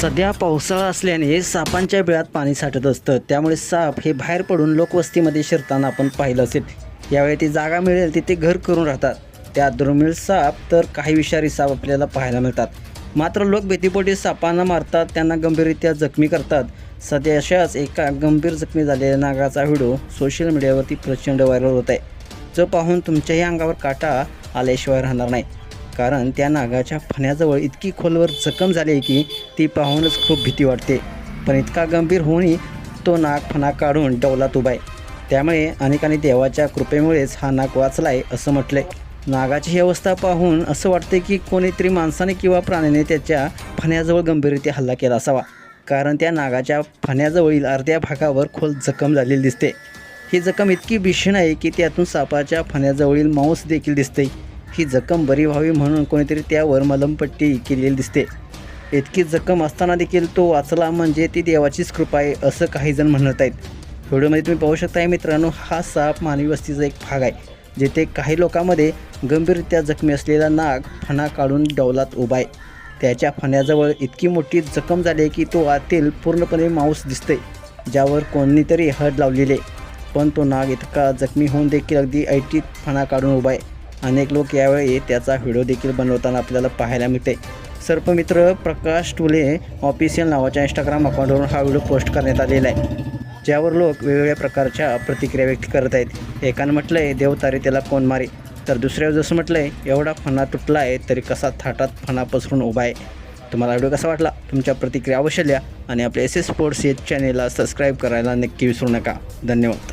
सध्या पावसाळा असल्याने सापांच्या बिळात पाणी साठत असतं. त्यामुळे साप हे बाहेर पडून लोकवस्तीमध्ये शिरताना आपण पाहिलं असेल. यावेळी ती जागा मिळेल तिथे घर करून राहतात. त्या दुर्मिळ साप तर काही विषारी साप आपल्याला पाहायला मिळतात. मात्र लोक भीतीपोटी सापांना मारतात त्यांना गंभीररित्या जखमी करतात. सध्या अशाच एका गंभीर जखमी झालेल्या नागाचा व्हिडिओ सोशल मीडियावरती प्रचंड व्हायरल होत आहे. जो पाहून तुमच्याही अंगावर काटा आल्याशिवाय राहणार नाही. कारण त्या नागाच्या फण्याजवळ इतकी खोलवर जखम झाली आहे की ती पाहूनच खूप भीती वाटते. पण इतका गंभीर होऊनही तो नाग फणा काढून डौलात उभा आहे. त्यामुळे अनेकांनी देवाच्या कृपेमुळेच हा नाग वाचला आहे असं म्हटलंय. नागाची ही अवस्था पाहून असं वाटते की कोणीतरी माणसाने किंवा प्राण्याने त्याच्या फण्याजवळ गंभीररित्या हल्ला केला असावा. कारण त्या नागाच्या फण्याजवळील अर्ध्या भागावर खोल जखम झालेली दिसते. ही जखम इतकी भीषण आहे की त्यातून सापाच्या फण्याजवळील मांस देखील दिसते ही जखम बरी व्हावी म्हणून कोणीतरी त्यावर मलमपट्टी केलेली दिसते. इतकी जखम असताना देखील तो वाचला म्हणजे ती देवाचीच कृपा आहे असं काही जण म्हणत आहेत. व्हिडिओमध्ये तुम्ही पाहू शकताय मित्रांनो हा साप मानवी वस्तीचा एक भाग आहे जेथे काही लोकांमध्ये गंभीररित्या जखमी असलेला नाग फणा काढून डौलात उभा आहे. त्याच्या फण्याजवळ इतकी मोठी जखम झाली आहे की तो आतील पूर्णपणे मांस दिसते ज्यावर कोणीतरी हड लावलेले पण तो नाग इतका जखमी होऊन देखील अगदी ऐटीत फणा काढून उभा आहे. अनेक लोक यावेळी त्याचा व्हिडिओ देखील बनवताना आपल्याला पाहायला मिळते. सर्पमित्र प्रकाश टुले ऑफिशियल नावाच्या इंस्टाग्राम अकाउंटवरून हा व्हिडिओ पोस्ट करण्यात आलेला आहे. ज्यावर लोक वेगवेगळ्या प्रकारच्या प्रतिक्रिया व्यक्त करत आहेत. एकानं म्हटलं आहे देवतारी त्याला कोण मारे? तर दुसऱ्या जसं म्हटलं आहे एवढा फणा तुटला आहे तरी कसा थाटात फणा पसरून उभा आहे? तुम्हाला व्हिडिओ कसा वाटला? तुमच्या प्रतिक्रिया अवश्य द्या आणि आपल्या एस एस स्पोर्ट्स या चॅनेलला सबस्क्राईब करायला नक्की विसरू नका. धन्यवाद.